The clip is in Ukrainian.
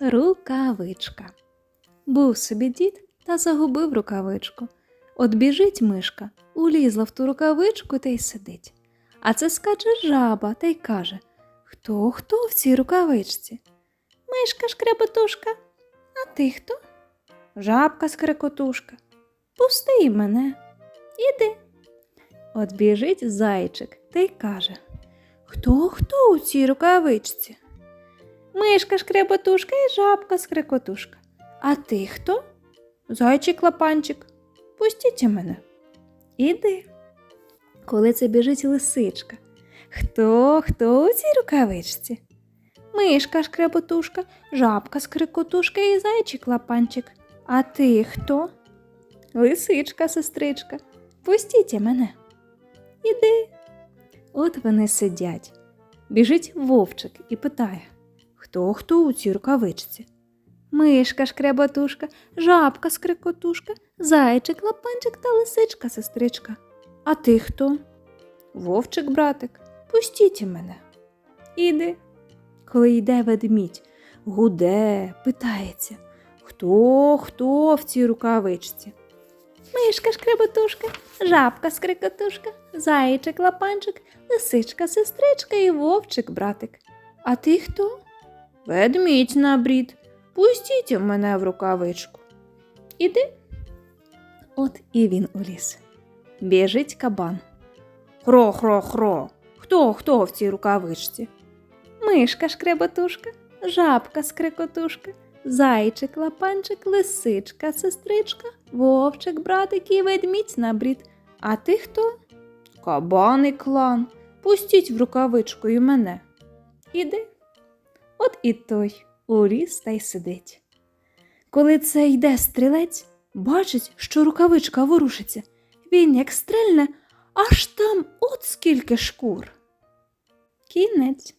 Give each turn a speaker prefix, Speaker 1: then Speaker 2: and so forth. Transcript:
Speaker 1: Рукавичка. Був собі дід та загубив рукавичку. От біжить мишка, улізла в ту рукавичку та й сидить. А це скаче жаба та й каже Хто хто в цій рукавичці? Мишка шкребетушка. А ти хто? Жабка скрекотушка. Пусти й мене. Іди. От біжить зайчик та й каже Хто хто у цій рукавичці? Мишка шкребетушка і жабка скрекотушка. А ти хто? Зайчик лапанчик. Пустіть мене. Іди. Коли це біжить лисичка. Хто, хто у цій рукавичці? Мишка шкреботушка, жабка скрикотушка і зайчик лапанчик. А ти хто? Лисичка, сестричка. Пустіть мене. Іди. От вони сидять. Біжить вовчик і питає Хто хто у цій рукавичці? Мишка шкреботушка, жабка скрикотушка, зайчик, лапанчик та лисичка, сестричка. А ти хто? Вовчик, братик, пустіть мене. Іди. Коли йде ведмідь, гуде, питається, хто, хто в цій рукавичці? Мишка шкреботушка, жабка скрикотушка, зайчик, лапанчик, лисичка, сестричка і вовчик, братик. А ти хто? Ведмідь на брід. Пустіть мене в рукавичку. Іди. От і він уліз. Біжить кабан. Хро, хро, хро. Хто, хто в цій рукавичці? Мишка шкреботушка, жабка скрикотушка, зайчик, лапанчик, лисичка, сестричка, вовчик, братик і ведмідь на брід. А ти хто? Кабан і клан. Пустіть в рукавичку і мене. Іди. От і той уріс та й сидить. Коли це йде стрілець, бачить, що рукавичка ворушиться. Він, як стрельне, аж там от скільки шкур. Кінець.